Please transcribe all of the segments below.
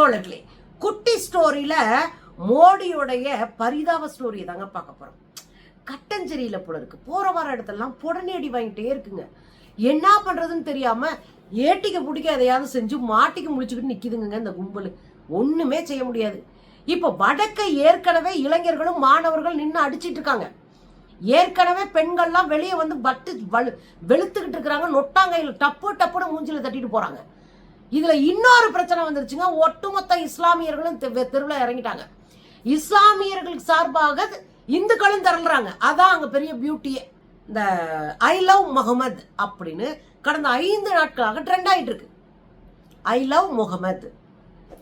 தோழர்களே குட்டி ஸ்டோரியில மோடியுடைய பரிதாப ஸ்டோரியை தாங்க பார்க்க போறோம். கட்டஞ்செரியில போல இருக்கு. போற வர இடத்தெல்லாம் புடனேடி வாங்கிட்டே இருக்குங்க. என்ன பண்றதுன்னு தெரியாம ஏட்டிக்க பிடிக்க எதையாவது செஞ்சு மாட்டிக்க முடிச்சுக்கிட்டு நிக்குதுங்க இந்த கும்பல். ஒண்ணுமே செய்ய முடியாது. இப்ப வடக்கை ஏற்கனவே இளைஞர்களும் மாணவர்கள் நின்று அடிச்சிட்டு இருக்காங்க. ஏற்கனவே பெண்கள்லாம் வெளியே வந்து பட்டு வலு வெளுத்துக்கிட்டு இருக்கிறாங்க. நொட்டாங்கையில் டப்பு டப்புன்னு மூஞ்சில தட்டிட்டு போறாங்க. இதுல இன்னொரு பிரச்சனை வந்துருச்சுங்க. ஒட்டுமொத்த இஸ்லாமியர்களும் தெருவில் இறங்கிட்டாங்க. இஸ்லாமியர்களுக்கு சார்பாக இந்துக்களும் திரளுறாங்க. அதான் அங்க பெரிய பியூட்டியே இந்த ஐ லவ் முகமது அப்படின்னு கடந்த ஐந்து நாட்களாக ட்ரெண்ட் ஆயிட்டு இருக்கு ஐ லவ் முகமது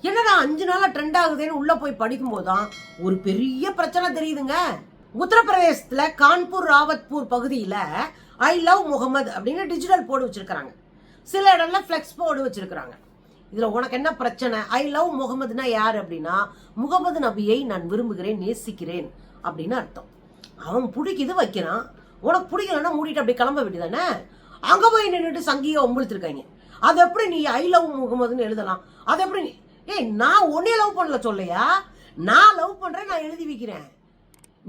என்னடா அஞ்சு நாளா ட்ரெண்ட் ஆகுதுன்னு உள்ள போய் படிக்கும்போது தான் ஒரு பெரிய பிரச்சனை தெரியுதுங்க. உத்தரப்பிரதேசத்துல கான்பூர் ராவத்பூர் பகுதியில ஐ லவ் முகமது அப்படின்னு டிஜிட்டல் போர்டு வச்சிருக்காங்க சில இடம்ல ஃப்ளெக்ஸ் போர்டு வச்சிருக்கிறாங்க. இதில் உனக்கு என்ன பிரச்சனை? ஐ லவ் முகமதுனா யார் அப்படின்னா முகமது நபியை நான் விரும்புகிறேன் நேசிக்கிறேன் அப்படின்னு அர்த்தம். அவன் பிடிக்குது வைக்கிறான். உனக்கு பிடிக்கலன்னா மூடிட்டு அப்படியே கிளம்ப வேண்டியதானே அங்கே போய் நின்றுட்டு சங்கியை ஒம்பளுத்திருக்காங்க அது எப்படி நீ ஐ லவ் முகமதுன்னு எழுதலாம்? அது எப்படி நீ ஏய் நான் ஒன்னே லவ் பண்ணல சொல்லையா? நான் லவ் பண்ணுறேன் நான் எழுதி வைக்கிறேன்.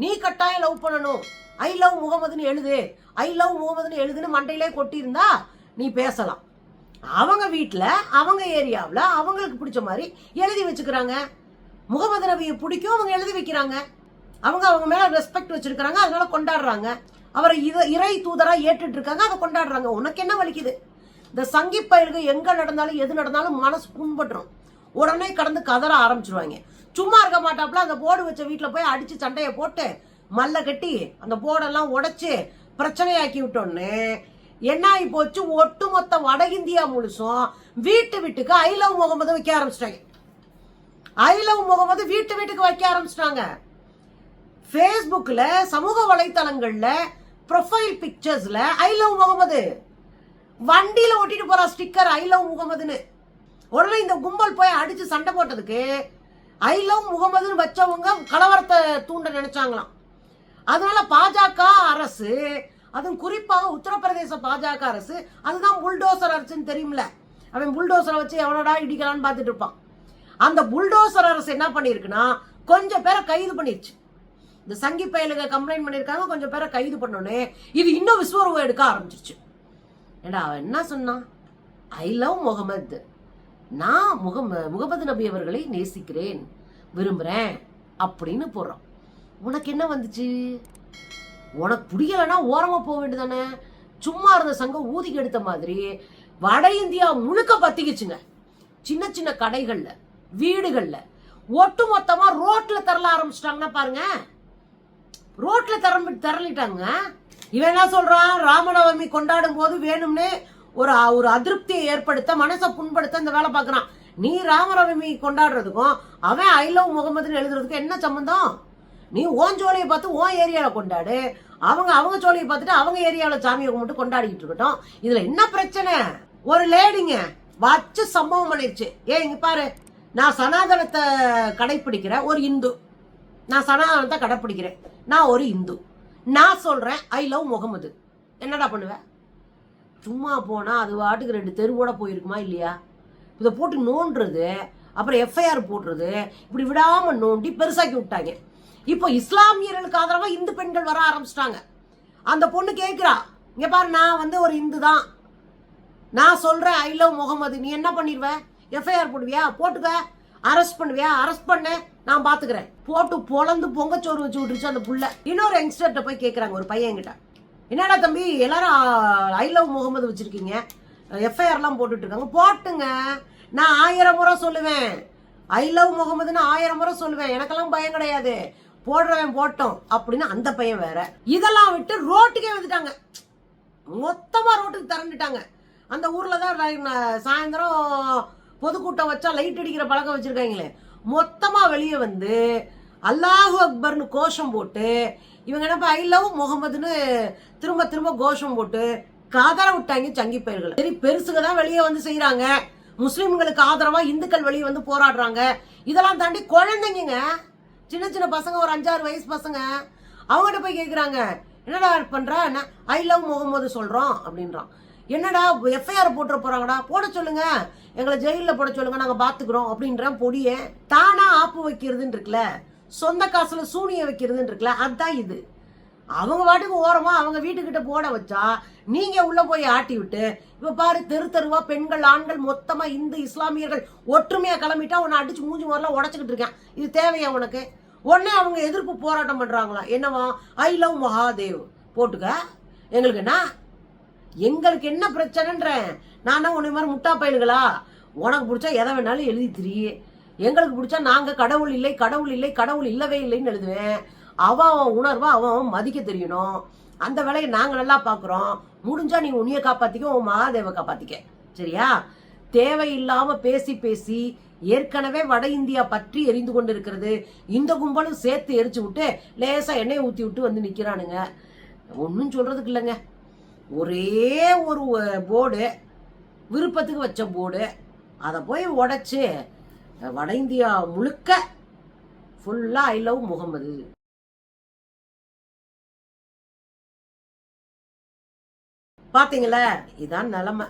நீ கட்டாயம் லவ் பண்ணணும். ஐ லவ் முகமதுன்னு எழுது. ஐ லவ் முகமதுன்னு எழுதுன்னு மண்டையிலே கொட்டியிருந்தா நீ பேசலாம். அவங்க வீட்டில் அவங்க ஏரியாவில் அவங்களுக்கு பிடிச்ச மாதிரி எழுதி வச்சுக்கிறாங்க. முகமது நபியை பிடிக்கும் அவங்க எழுதி வைக்கிறாங்க. அவங்க அவங்க மேலே ரெஸ்பெக்ட் வச்சுருக்கிறாங்க அதனால கொண்டாடுறாங்க. அவரை இதை இறை தூதராக ஏற்றுட்டு இருக்காங்க அதை கொண்டாடுறாங்க. உனக்கு என்ன வலிக்குது? இந்த சங்கி பயல்கள் எங்கே நடந்தாலும் எது நடந்தாலும் மனசு புண்பட்டுரும். உடனே கடந்து கதற ஆரம்பிச்சிருவாங்க. சும்மா இருக்க மாட்டாப்புல அந்த போர்டு வச்ச வீட்டில் போய் அடித்து சண்டையை போட்டு மல்ல கட்டி அந்த போர்டெல்லாம் உடச்சி பிரச்சனையாக்கி விட்டோன்னு என்ன ஆகி போச்சு? ஒட்டுமொத்த வட இந்தியா முழுசும் வீட்டு வீட்டுக்கு ஐ லவ் முகமது வைக்க ஆரம்பிச்சிட்டாங்க. ஐ லவ் முகமது வீட்டு வீட்டுக்கு வைக்க ஆரம்பிச்சிட்டாங்க. ஃபேஸ்புக்கில் சமூக வலைத்தளங்களில் ப்ரொஃபைல் பிக்சர்ஸில் ஐ லவ் முகமது. வண்டியில் ஒட்டிட்டு போகிற ஸ்டிக்கர் ஐ லவ் முகமதுன்னு. உடனே இந்த கும்பல் போய் அடித்து சண்டை போட்டதுக்கு ஐ லவ் முகமதுன்னு வச்சவங்க கலவரத்தை தூண்ட நினச்சாங்களாம். அதனால பாஜக அரசு அதுவும் குறிப்பாக உத்தரப்பிரதேச பாஜக அரசு அதுதான் புல்டோசர் அரசுன்னு தெரியும்ல. அவன் புல்டோசரை வச்சு எவனடா இடிக்கலான்னு பார்த்துட்டு இருப்பான். அந்த புல்டோசர் அரசு என்ன பண்ணியிருக்குன்னா கொஞ்சம் பேரை கைது பண்ணிருச்சு. இந்த சங்கி பயலுங்க கம்ப்ளைண்ட் பண்ணியிருக்காங்க கொஞ்சம் பேரை கைது பண்ணோன்னே இது இன்னும் விஸ்வரூபம் எடுக்க ஆரம்பிச்சிருச்சு. ஏடா அவன் என்ன சொன்னான்? ஐ லவ் முகமது நான் முகம முகமது நபி அவர்களை நேசிக்கிறேன். விரும்புகிறேன் அப்படின்னு போடுறான். உனக்கு என்ன வந்துச்சு? உனக்கு பிடிக்கலன்னா ஓரமாக போக வேண்டியதானே சும்மா இருந்த சங்கம் ஊதி எடுத்த மாதிரி வட இந்தியா முழுக்க பத்திக்குச்சுங்க. சின்ன சின்ன கடைகளில் வீடுகளில். ஒட்டு மொத்தமாக ரோட்டில் தரல ஆரம்பிச்சிட்டாங்கன்னா பாருங்க. ரோட்டில் திறம்பி திரளிட்டாங்க இவன் என்ன சொல்கிறான் ராமநவமி கொண்டாடும் போது வேணும்னே ஒரு ஒரு அதிருப்தியை ஏற்படுத்த மனசை புண்படுத்த இந்த வேலை பார்க்குறான். நீ ராமநவமி கொண்டாடுறதுக்கும் அவன் ஐ லவ் முகமதுன்னு எழுதுறதுக்கும் என்ன சம்பந்தம்? நீ ஓன் ஜோலியை பார்த்து ஓன் ஏரியாவில் கொண்டாடு. அவங்க அவங்க ஜோலியை பார்த்துட்டு அவங்க ஏரியாவில் சாமியை கும்பிட்டு கொண்டாடிக்கிட்டு இருக்கட்டும். இதில் என்ன பிரச்சனை? ஒரு லேடிங்க வச்சு சம்பவம் பண்ணிடுச்சு ஏன் இங்கே பாரு. நான் சனாதனத்தை கடைப்பிடிக்கிற ஒரு இந்து. நான் சனாதனத்தை கடைப்பிடிக்கிறேன். நான் ஒரு இந்து. நான் சொல்கிறேன் ஐ லவ் முகமது. என்னடா பண்ணுவேன் சும்மா போனால் அது வாட்டுக்கு ரெண்டு தெருவோட போயிருக்குமா இல்லையா? இதை போட்டு நோண்டுறது அப்புறம் எஃப்ஐஆர் போடுறது இப்படி விடாமல் நோண்டி பெருசாக்கி விட்டாங்க. இப்போ இஸ்லாமியர்களுக்கு ஆதரவாக இந்து பெண்கள் வர ஆரம்பிச்சிட்டாங்க. அந்த பொண்ணு கேட்குறா இங்க பாரு நான் வந்து ஒரு இந்து தான் நான் சொல்கிறேன் ஐ லவ் முகமது. நீ என்ன பண்ணிடுவ? எஃப்ஐஆர் போடுவியா? போட்டுக்க. அரெஸ்ட் பண்ணுவியா? அரெஸ்ட் பண்ணு. நான் பார்த்துக்கிறேன் போட்டு பொழந்து பொங்கச்சோறு வச்சு விட்டுருச்சு அந்த புள்ள. இன்னொரு யங்ஸ்டர்கிட்ட போய் கேட்குறாங்க ஒரு பையன் கிட்ட என்னடா தம்பி எல்லாரும் ஐ லவ் முகமது வச்சிருக்கீங்க. எஃப்ஐஆர்லாம் போட்டுட்ருக்காங்க போட்டுங்க. நான் ஆயிரம் முறை சொல்லுவேன். ஐ லவ் முகமதுன்னு ஆயிரம் முறை சொல்லுவேன். எனக்கெல்லாம் பயம் கிடையாது. போடுறவன் போட்டோம் அப்படின்னு அந்த பையன் வேற. இதெல்லாம் விட்டு ரோட்டுக்கே வந்துட்டாங்க. மொத்தமா ரோட்டுக்கு திறந்துட்டாங்க அந்த ஊர்ல தான் சாயந்தரம் பொதுக்கூட்டம் வச்சா லைட் அடிக்கிற பழக்கம் வச்சிருக்காங்களே. மொத்தமா வெளியே வந்து அல்லாஹு அக்பர்னு கோஷம் போட்டு இவங்க என்ன ஐ லவ் முகமதுன்னு திரும்ப திரும்ப கோஷம் போட்டு கதற விட்டாங்க சங்கி பயிர்கள். சரி பெருசுக தான் வெளியே வந்து செய்யறாங்க முஸ்லீம்களுக்கு ஆதரவா இந்துக்கள் வெளியே வந்து போராடுறாங்க. இதெல்லாம் தாண்டி குழந்தைங்க சின்ன சின்ன பசங்க ஒரு அஞ்சாறு வயசு பசங்க அவங்ககிட்ட போய் கேட்குறாங்க என்னடா பண்ற? ஐ லவ் முகமது சொல்கிறோம் அப்படின்றான். என்னடா எஃப்ஐஆர் போட்டுற போகிறாங்கடா போட சொல்லுங்க. எங்களை ஜெயிலில் போட சொல்லுங்க. நாங்கள் பார்த்துக்குறோம் அப்படின்ற பொடிய. தானாக ஆப்பு வைக்கிறதுன்னு இருக்குல்ல. சொந்த காசில் சூனியம் வைக்கிறதுன்னு இருக்குல்ல. அதுதான் இது. அவங்க பாட்டுக்கு ஓரமா அவங்க வீட்டுக்கிட்ட போட வச்சா நீங்க உள்ள போய் ஆட்டி விட்டு இப்ப பாரு தெரு தெருவா பெண்கள் ஆண்கள் மொத்தமா இந்து இஸ்லாமியர்கள் ஒற்றுமையா கிளம்பிட்டா உன்னை அடிச்சு மூஞ்சி மாதிரிலாம் உடச்சுக்கிட்டு இருக்கேன். இது தேவையா உனக்கு? உடனே அவங்க எதிர்ப்பு போராட்டம் பண்றாங்களா? என்னவா? ஐ லவ் மகாதேவ் போட்டுக்க. எங்களுக்கு என்ன? எங்களுக்கு என்ன பிரச்சனைன்றேன் நான் உன்னை மாதிரி முட்டா பயல்களா? உனக்கு பிடிச்சா எதை வேணாலும் எழுதி திரி. எங்களுக்கு பிடிச்சா நாங்க கடவுள் இல்லை கடவுள் இல்லை கடவுள் இல்லவே இல்லைன்னு எழுதுவேன். அவன் அவன் உணர்வை அவன் அவன் மதிக்க தெரியணும். அந்த வேலையை நாங்கள் நல்லா பார்க்குறோம். முடிஞ்சா நீ உன்னைய காப்பாற்றிக்க உன் மகாதேவை காப்பாற்றிக்க சரியா? தேவையில்லாமல் பேசி பேசி ஏற்கனவே வட இந்தியா பற்றி எரிந்து கொண்டு இருக்கிறது இந்த கும்பலும் சேர்த்து எரிச்சு விட்டு லேசாக எண்ணெயை ஊற்றி விட்டு வந்து நிற்கிறானுங்க ஒன்றும் சொல்கிறதுக்கு இல்லைங்க. ஒரே ஒரு போர்டு விருப்பத்துக்கு வச்ச போர்டு. அதை போய் உடைச்சி வட இந்தியா முழுக்க ஃபுல்லாக ஐ லவ் முகமது பாத்தீங்களா? இதான் நிலைமை.